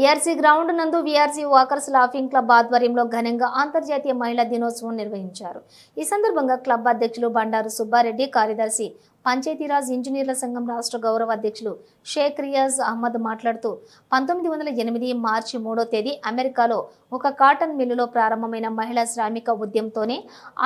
VRC ground నందు VRC walkers laughing club ఆధ్వర్యంలో ఘనంగా అంతర్జాతీయ మహిళా దినోత్సవం నిర్వహించారు. ఈ సందర్భంగా క్లబ్ అధ్యక్షులు బండారు సుబ్బారెడ్డి కార్యదర్శి పంచాయతీరాజ్ ఇంజనీర్ల సంఘం రాష్ట్ర గౌరవ అధ్యక్షులు షేక్ రియాజ్ అహ్మద్ మాట్లాడుతూ పంతొమ్మిది వందల ఎనిమిది మార్చి మూడో తేదీ అమెరికాలో ఒక కాటన్ మిల్లులో ప్రారంభమైన మహిళా శ్రామిక ఉద్యమంతోనే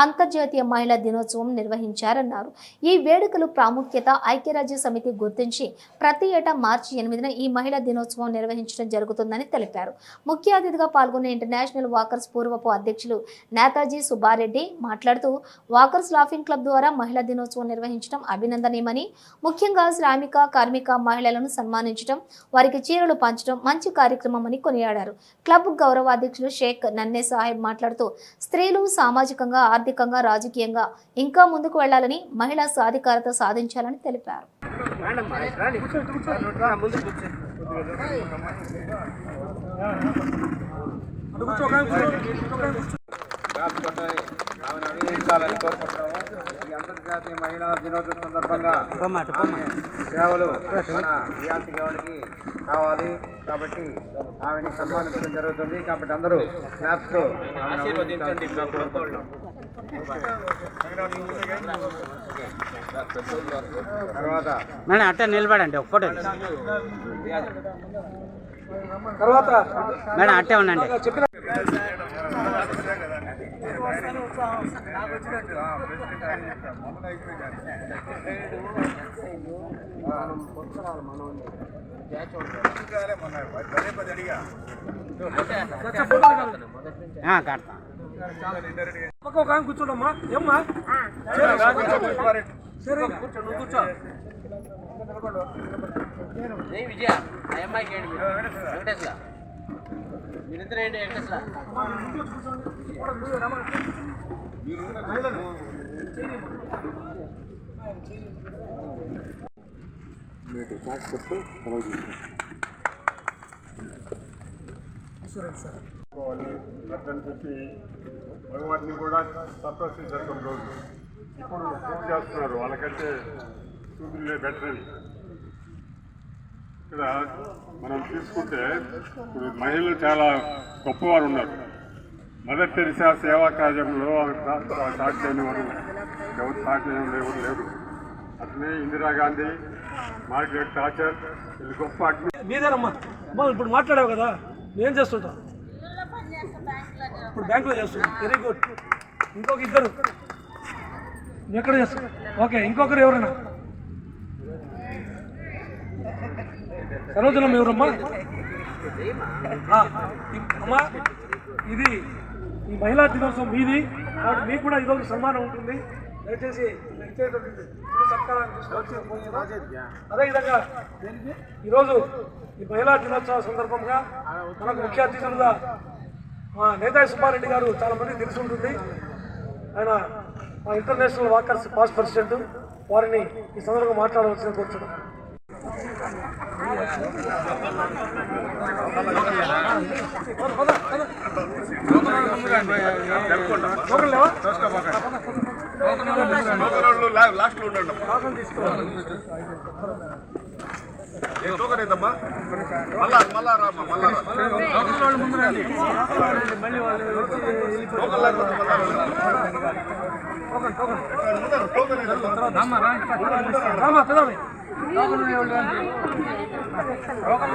అంతర్జాతీయ మహిళా దినోత్సవం నిర్వహించారన్నారు. ఈ వేడుకలు ప్రాముఖ్యత ఐక్యరాజ్య సమితి గుర్తించి ప్రతి ఏటా మార్చి ఎనిమిదిన ఈ మహిళా దినోత్సవం నిర్వహించడం జరుగుతుందని తెలిపారు. ముఖ్య అతిథిగా పాల్గొన్న ఇంటర్నేషనల్ వాకర్స్ పూర్వపు అధ్యక్షులు నేతాజీ సుబ్బారెడ్డి మాట్లాడుతూ వాకర్స్ లాఫింగ్ క్లబ్ ద్వారా మహిళా దినోత్సవం నిర్వహించడం అభినందనీయమని ముఖ్యంగా శ్రామిక కార్మిక మహిళలను సన్మానించడం వారికి చీరలు పంచడం మంచి కార్యక్రమమని కొనియాడారు. క్లబ్ గౌరవ అధ్యక్షులు షేక్ నన్నే సాహెబ్ మాట్లాడుతూ స్త్రీలు సామాజికంగా ఆర్థికంగా రాజకీయంగా ఇంకా ముందుకు వెళ్ళాలని మహిళా సాధికారత సాధించాలని తెలిపారు. ఆమెను అభినందించాలని కోరుకుంటున్నాము. అంతర్జాతీయ మహిళా దినోత్సవం సందర్భంగా ఆమె సేవలు మన కావాలి కాబట్టి ఆమెని సన్మానించడం జరుగుతుంది. కాబట్టి అందరూ ఆశీర్వదించండి. తర్వాత మేడం అట్టే నిలబడండి ఒక ఫోటో తర్వాత మేడం అట్టే ఉండండి. ఆ, కడతాం. పక్క ఒక ఆమె కూర్చోడమ్మా ఏమ్మా సరే కూర్చో నువ్వు కూర్చో విజయ అమ్మాయికి ఏంటి మీరు. వెంకటేశ్వర మీరిద్దరు ఏంటి వెంకటేశ్వర చేసుకోవాలి అట్లని చెప్పి భగవాన్ని కూడా తపస్సు రోజు ఇప్పుడు పూజ చేస్తున్నారు వాళ్ళకంటే సూర్యులే బెటర్ అని ఇక్కడ మనం తీసుకుంటే ఇప్పుడు మహిళలు చాలా గొప్పవారు ఉన్నారు. మదర్ తెరిసా సేవా కార్యంలో సాటి లేనివారు ఎవరు సాటి చేయని ఎవరు లేరు. అట్లనే ఇందిరాగాంధీ మార్గరెట్ టాచర్ వీళ్ళు గొప్ప మీదేనమ్మా? అమ్మా ఇప్పుడు మాట్లాడావు కదా నేను చేస్తుంటా? ఇప్పుడు బ్యాంకులో చేస్తున్నా వెరీ గుడ్ ఇంకొక ఇద్దరు. ఎక్కడ చేస్తా? ఓకే ఇంకొకరు ఎవరైనా? సరోజనమ్మ ఎవరమ్మా? అమ్మా ఇది ఈ మహిళా దినోత్సవం మీది. కాబట్టి మీకు కూడా ఇదొక సన్మానం ఉంటుంది. దయచేసి ఇచ్చేటువంటి సత్కారాన్ని అదేవిధంగా ఈరోజు ఈ మహిళా దినోత్సవ సందర్భంగా మనకు ముఖ్య అతిథులుగా మా నేతాజీ సుబ్బారెడ్డి గారు చాలా మంది తెలిసి ఉంటుంది. ఆయన మా ఇంటర్నేషనల్ వాకర్స్ పాస్ ప్రెసిడెంట్. వారిని ఈ సందర్భంగా మాట్లాడవలసిన లాస్ట్లో ఉండండి టోకన్ మళ్ళా మళ్ళా రామ్మా మళ్ళా రామా. చదవండి టోకన్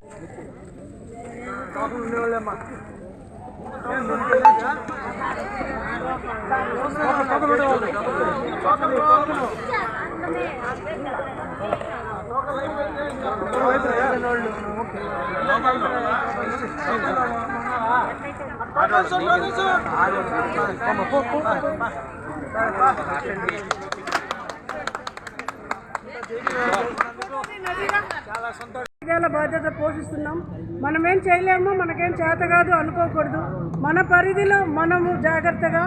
చాలా సంతోషం వర్గాల బాధ్యత పోషిస్తున్నాం. మనమేం చేయలేము మనకేం చేత కాదు అనుకోకూడదు. మన పరిధిలో మనము జాగ్రత్తగా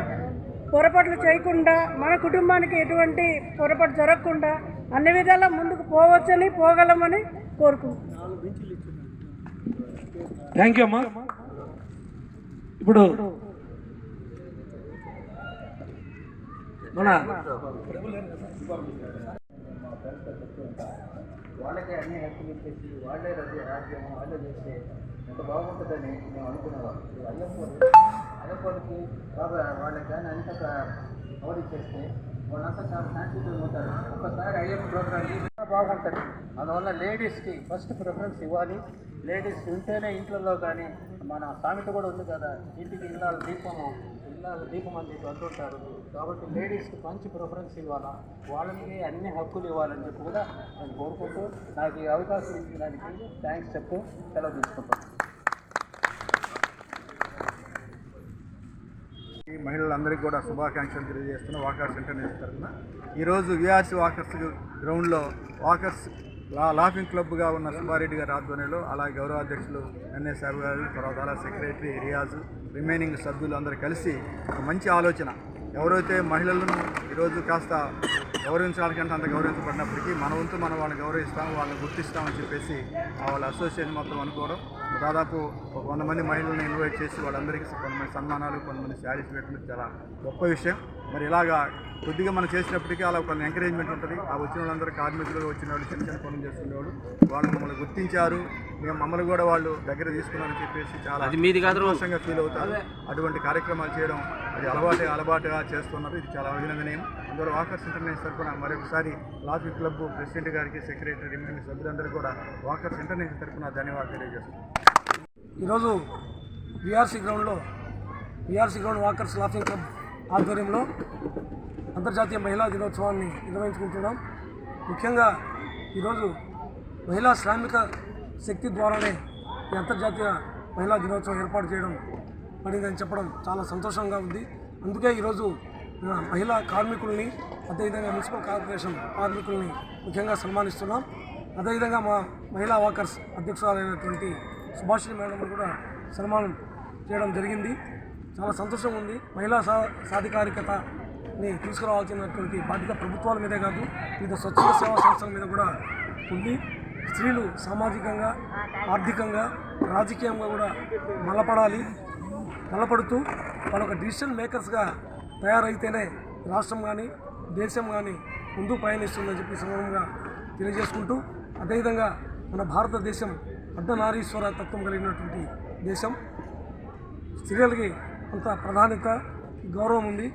పొరపాట్లు చేయకుండా మన కుటుంబానికి ఎటువంటి పొరపాటు జరగకుండా అన్ని విధాలా ముందుకు పోవచ్చని పోగలమని కోరుకుంటున్నాం. థ్యాంక్ యూ అమ్మా. ఇప్పుడు మన వాళ్ళకే అన్ని హక్కులు ఇచ్చేసి వాళ్ళే రద్దు రాజ్యం వాళ్ళే చేస్తే ఎంత బాగుంటుందని మేము అనుకునేవాళ్ళం ఈ అయ్యప్పలు అయ్యప్పలకి బాబా వాళ్ళకి కానీ అంత కవర్ ఇచ్చేస్తే వాళ్ళంతా చాలా శాంతిగా ఉంటారు. ఒకసారి అయ్యప్ప ప్రోగ్రామ్ తీసుకున్నా బాగుంటుంది. అందువల్ల లేడీస్కి ఫస్ట్ ప్రిఫరెన్స్ ఇవ్వాలి. లేడీస్ ఉంటేనే ఇంట్లో కానీ మన సామెత కూడా ఉంది కదా ఇంటికి ఇళ్ళ దీపము ఇళ్ళ దీపం అని అంటుంటారు కాబట్టి లేడీస్కి మంచి ప్రిఫరెన్స్ ఇవ్వాలా? వాళ్ళకి అన్ని హక్కులు ఇవ్వాలని చెప్పి కూడా నేను కోరుకుంటూ నాకు ఈ అవకాశం ఇచ్చినందుకు థ్యాంక్స్ చెప్తూ సెలవు తీసుకుంటాను ఈ మహిళలందరికీ కూడా శుభాకాంక్షలు తెలియజేస్తున్న వాకర్స్ ఇంటర్నేషనల్ తరఫున. ఈరోజు విఆర్సీ వాకర్స్ గ్రౌండ్లో వాకర్స్ లా లాఫింగ్ క్లబ్గా ఉన్న సుబ్బారెడ్డి గారి ఆధ్వర్యంలో అలాగే గౌరవ అధ్యక్షులు ఎన్ఎస్ సాబు గారు తర్వాత సెక్రటరీ రియాజ్ రిమైనింగ్ సభ్యులు అందరూ కలిసి ఒక మంచి ఆలోచన. ఎవరైతే మహిళలను ఈరోజు కాస్త గౌరవించడానికంటే అంత గౌరవించబడినప్పటికీ మన వంతు మనం వాళ్ళని గౌరవిస్తాం వాళ్ళని గుర్తిస్తామని చెప్పేసి ఆ వాళ్ళ అసోసియేషన్ మొత్తం అనుకోవడం. దాదాపు వంద మంది మహిళలను ఇన్వైట్ చేసి వాళ్ళందరికీ కొంతమంది సన్మానాలు కొంతమంది శారీస్ పెట్టడం చాలా గొప్ప విషయం. మరి ఇలాగా కొద్దిగా మనం చేసినప్పటికీ అలా కొన్ని ఎంకరేజ్మెంట్ ఉంటుంది. ఆ వచ్చిన వాళ్ళందరూ కార్మికులు వచ్చిన వాళ్ళు చిన్న చిన్న పనులు చేస్తుండేవాళ్ళు వాళ్ళు మమ్మల్ని గుర్తించారు. మేము మమ్మల్ని కూడా వాళ్ళు దగ్గర తీసుకున్నారని చెప్పేసి చాలా అది మీది కాదు. సంతోషంగా ఫీల్ అవుతారు. అటువంటి కార్యక్రమాలు చేయడం అది అలవాటు అలవాటుగా చేస్తున్నారు. ఇది చాలా అభినందనీయం. అందులో వాకర్స్ ఇంటర్నేషనల్ తరఫున మరొకసారి లాఫీ క్లబ్ ప్రెసిడెంట్ గారికి సెక్రటరీ సభ్యులందరూ కూడా వాకర్స్ ఇంటర్నేషనల్ తరఫున ధన్యవాదాలు తెలియజేస్తున్నాను. ఈరోజు విఆర్సీ గ్రౌండ్లో VRC ground walkers laughing club ఆధ్వర్యంలో అంతర్జాతీయ మహిళా దినోత్సవాన్ని నిర్వహించుకుంటున్నాం. ముఖ్యంగా ఈరోజు మహిళా శ్రామిక శక్తి ద్వారానే ఈ అంతర్జాతీయ మహిళా దినోత్సవం ఏర్పాటు చేయడం పడిందని చెప్పడం చాలా సంతోషంగా ఉంది. అందుకే ఈరోజు మహిళా కార్మికుల్ని అదేవిధంగా మున్సిపల్ కార్పొరేషన్ కార్మికుల్ని ముఖ్యంగా సన్మానిస్తున్నాం. అదేవిధంగా మా మహిళా వాకర్స్ అధ్యక్షురాలైనటువంటి సుభాషిణి మేడం కూడా సన్మానం చేయడం జరిగింది. చాలా సంతోషంగా ఉంది. మహిళా సా సాధికారికతని తీసుకురావాల్సినటువంటి బాధ్యత ప్రభుత్వాల మీదే కాదు వివిధ స్వచ్ఛంద సేవా సంస్థల మీద కూడా ఉంది. స్త్రీలు సామాజికంగా ఆర్థికంగా రాజకీయంగా కూడా మలపడాలి బలపడుతూ వాళ్ళొక డిసిషన్ మేకర్స్గా తయారైతేనే రాష్ట్రం కానీ దేశం కానీ ముందు పయనిస్తుందని చెప్పి సందర్భంగా తెలియజేసుకుంటూ అదేవిధంగా మన భారతదేశం అర్ధనారీశ్వర తత్వం కలిగినటువంటి దేశం. స్త్రీలకి అంత ప్రాధాన్యత గౌరవం ఉంది.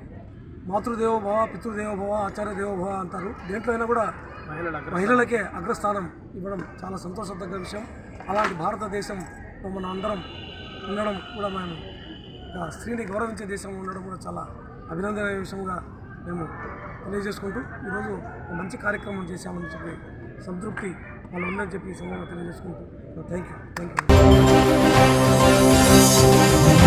మాతృదేవో భవ పితృదేవో భవ ఆచార్య దేవో భవ అంటారు. దేంట్లో అయినా కూడా మహిళలకే అగ్రస్థానం ఇవ్వడం చాలా సంతోషదగ్గ విషయం. అలాంటి భారతదేశంలో మన అందరం ఉండడం కూడా మనం ఆ స్త్రీని గౌరవించే దేశంలో ఉండడం కూడా చాలా అభినందనీయ విషయంగా మేము తెలియజేసుకుంటూ ఈరోజు ఒక మంచి కార్యక్రమం చేశామని చెప్పి సంతృప్తి వాళ్ళు ఉందని చెప్పి ఈ సమయంలో తెలియజేసుకుంటూ. Thank you. Thank you.